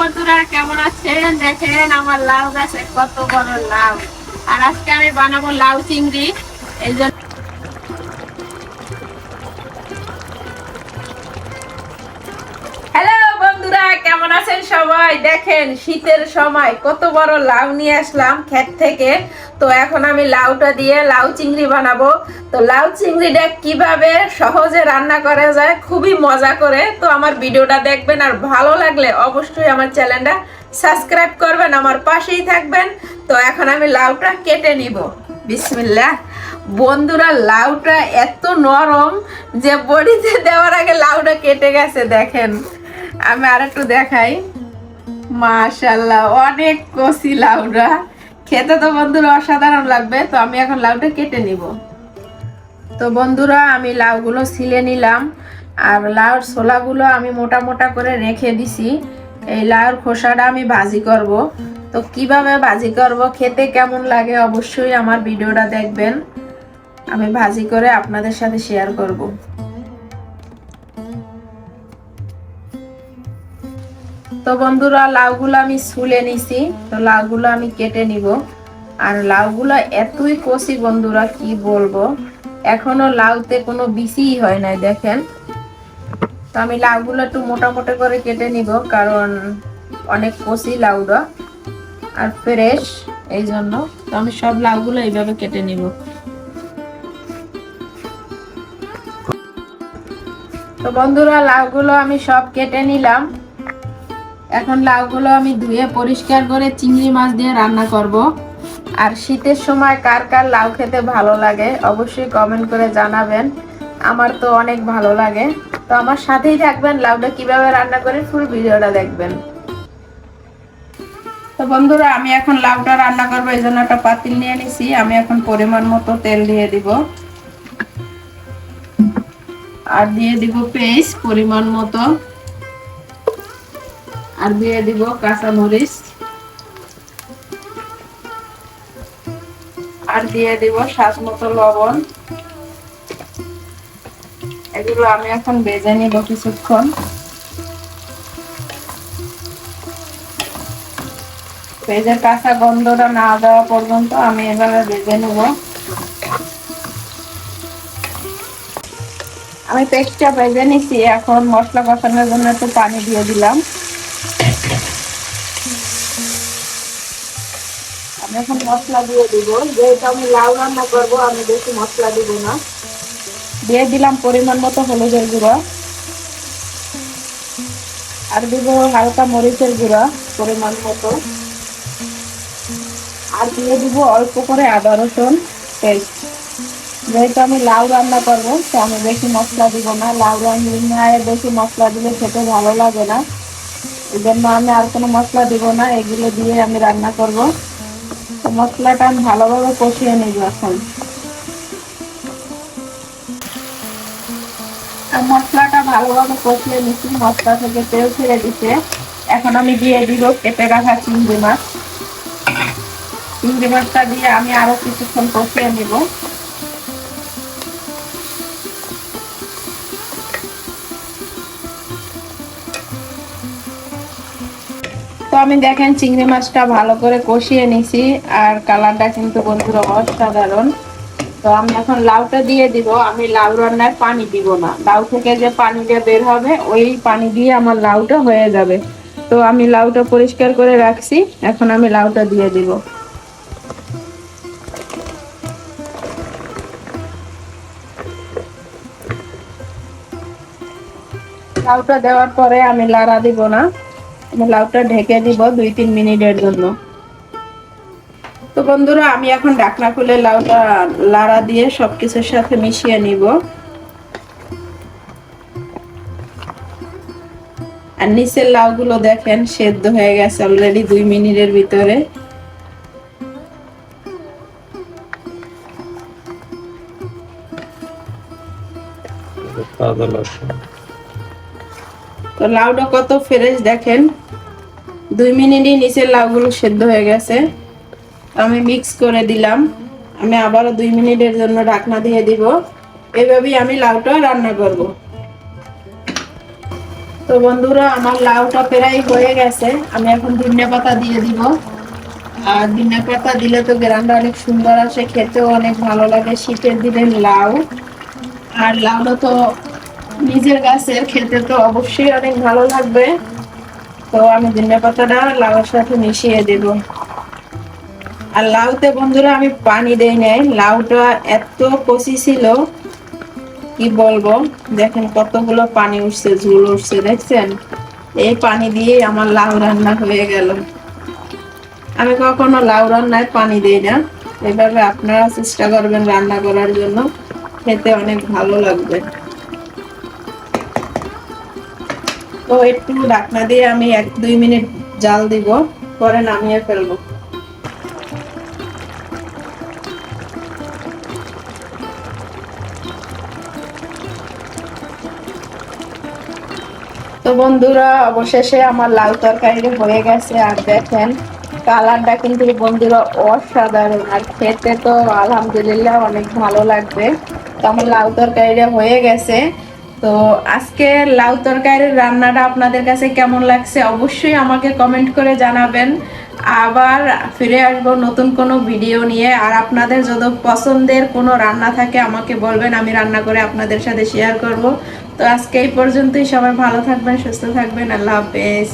বন্ধুরা, কেমন আছেন? দেখেন আমার লাউ গাছে কত বড় লাউ। আর আজকে আমি বানাবো লাউ চিংড়ি। এই জন্য হ্যালো বন্ধুরা, কেমন আছেন সবাই? দেখেন শীতের সময় কত বড় লাউ নিয়ে আসলাম ক্ষেত থেকে। তো এখন আমি লাউটা দিয়ে লাউ চিংড়ি বানাবো। তো লাউ চিংড়িটা কীভাবে সহজে রান্না করা যায় খুবই মজা করে। তো আমার ভিডিওটা দেখবেন আর ভালো লাগলে অবশ্যই আমার চ্যানেলটা সাবস্ক্রাইব করবেন, আমার পাশেই থাকবেন। তো এখন আমি লাউটা কেটে নিব। বিসমিল্লাহ। বন্ধুরা, লাউটা এত নরম যে বড়িতে দেওয়ার আগে লাউটা কেটে গেছে, দেখেন। আমি আর একটু দেখাই। মাশাল্লাহ, অনেক কষি লাউটা। খেতে তো বন্ধুরা অসাধারণ লাগবে, তো আমি এখন লাউটা কেটে নিব। তো বন্ধুরা, আমি লাউগুলো ছিলে নিলাম, আর লাউর ছোলাগুলো আমি মোটা মোটা করে রেখে দিছি। এই লাউর খোসাটা আমি ভাজি করব। তো কীভাবে ভাজি করব, খেতে কেমন লাগে অবশ্যই আমার ভিডিওটা দেখবেন। আমি ভাজি করে আপনাদের সাথে শেয়ার করব। তো বন্ধুরা, লাউগুলো আমি ছুলে নিছি। তো লাউগুলো আমি কেটে নিব। আর লাউগুলো এতই কষি বন্ধুরা, কি বলব? এখনও লাউতে কোনো বিসিই হয় নাই, দেখেন। তো আমি লাউগুলো একটু মোটা মোটা করে কেটে নিব, কারণ অনেক কষি লাউটা। আর ফ্রেশ, এই জন্য। তো আমি সব লাউগুলো এইভাবে কেটে নিব। তো বন্ধুরা, লাউগুলো আমি সব কেটে নিলাম। এখন লাউগুলো আমি ধুয়ে পরিষ্কার করে চিংড়ি মাছ দিয়ে রান্না করব। আর শীতের সময় কার কার লাউ খেতে ভালো লাগে অবশ্যই কমেন্ট করে জানাবেন। আমার তো অনেক ভালো লাগে। তো আমার সাথেই থাকবেন লাউটা কীভাবে রান্না করে ফুল ভিডিওটা দেখবেন। তো বন্ধুরা, আমি এখন লাউটা রান্না করব, এই জন্য একটা পাতিল নিয়ে নিছি। আমি এখন পরিমাণ মতো তেল দিয়ে দিব। আর দিয়ে দিব পেস্ট পরিমাণ মতো। আর দিয়ে দিব কাঁচা মরিচ আর দিয়ে দিব স্বাদ মতো লবণ। এগুলো আমি এখন বেজে নিব কিছুক্ষণ। পেঁয়াজের কাঁচা গন্ধটা না দেওয়া পর্যন্ত আমি এভাবে বেজে নেব। আমি পেস্টটা ভেজে নিছি, এখন মশলা কষানোর জন্য একটু পানি দিয়ে দিলাম। এখন মশলা দিয়ে দিব। যেহেতু আমি লাউ রান্না করব, আমি বেশি মশলা দিব না। দিয়ে দিলাম পরিমাণ মতো হলুদের গুঁড়ো। আর দিব হালকা মরিচের গুঁড়া পরিমাণ মতো। আর দিয়ে দিব অল্প করে আদা রসুন পেস্ট। যেহেতু আমি লাউ রান্না করব, তো আমি বেশি মশলা দিব না। লাউ রান্নায় বেশি মশলা দিলে খেতে ভালো লাগে না। এই জন্য আমি আর কোনো মশলা দিব না। এগুলো দিয়ে আমি রান্না করব। মশলাটা আমি ভালোভাবে কষিয়ে নিব এখন। মশলাটা ভালোভাবে কষিয়ে নিচ্ছি মশলা থেকে তেল ছেড়ে দিচ্ছে এখন আমি দিয়ে দিব কেটে রাখা চিংড়ি মাছ। চিংড়ি মাছটা দিয়ে আমি আরও কিছুক্ষণ কষিয়ে নিব। তো আমি দেখেন চিংড়ি মাছটা ভালো করে কষিয়ে নিছি, আর কালারটা কিন্তু বন্ধুরা অসাধারণ। তো আমি এখন লাউটা দিয়ে দিব, আমি লাউ রান্নায় পানি দিব না। লাউ থেকে যে পানিটা বের হবে, ওই পানি দিয়ে আমার লাউটা হয়ে যাবে। তো আমি লাউটা পরিষ্কার করে রাখছি, এখন আমি লাউটা দিয়ে দিব। লাউটা দেওয়ার পরে আমি লাড়া দিব না। লাউটা ঢেকে দিব দুই তিন মিনিটের জন্য। তো বন্ধুরা আমি এখন ঢাকনা খুলে লাউটা লাড়া দিয়ে সবকিছুর সাথে মিশিয়ে নিব। আর নিচের লাউগুলো দেখেন সেদ্ধ হয়ে গেছে অলরেডি দুই মিনিটের ভিতরে। তো লাউটা কত ফ্রেশ দেখেন। দুই মিনিটই নিচের লাউগুলো সেদ্ধ হয়ে গেছে। আমি মিক্স করে দিলাম। আমি আবারও দুই মিনিটের জন্য ঢাকনা দিয়ে দিব। এভাবেই আমি লাউটা রান্না করব। তো বন্ধুরা, আমার লাউটা প্রায় হয়ে গেছে। আমি এখন ধনিয়া পাতা দিয়ে দিব। আর ধনিয়া পাতা দিলে তো গ্রানটা অনেক সুন্দর আসে, খেতেও অনেক ভালো লাগে। শীতের দিনে লাউ। আর লাউটা তো নিজের গাছের, খেতে তো অবশ্যই অনেক ভালো লাগবে। তো আমি ধনিয়া পাতাটা লাউয়ের সাথে মিশিয়ে দেব। আর লাউতে বন্ধুরা আমি পানি দেই নাই, লাউটা এত কচি ছিল, কি বলব? দেখেন কতগুলো পানি উঠছে, ঝুল উঠছে, দেখছেন? এই পানি দিয়ে আমার লাউ রান্না হয়ে গেল। আমি কখনো লাউ রান্নায় পানি দিই না। এভাবে আপনারা চেষ্টা করবেন রান্না করার জন্য। খেতে অনেক ভালো লাগবে। তো একটু ঢাকনা দিয়ে আমি এক, দুই মিনিট জাল দিব, পরে নামিয়ে ফেলব। তো বন্ধুরা, অবশেষে আমার লাউ তরকারি হয়ে গেছে। আর দেখেন, কালারটা কিন্তু বন্ধুরা অসাধারণ। আর খেতে তো আলহামদুলিল্লাহ অনেক ভালো লাগবে। তো আমার লাউ তরকারিটা হয়ে গেছে। তো আজকে লাউ তরকারির রান্নাটা আপনাদের কাছে কেমন লাগছে অবশ্যই আমাকে কমেন্ট করে জানাবেন। আবার ফিরে আসব নতুন কোনো ভিডিও নিয়ে। আর আপনাদের যত পছন্দের কোনো রান্না থাকে আমাকে বলবেন, আমি রান্না করে আপনাদের সাথে শেয়ার করব। তো আজকে এই পর্যন্তই। সবাই ভালো থাকবেন, সুস্থ থাকবেন। আল্লাহ হাফেজ।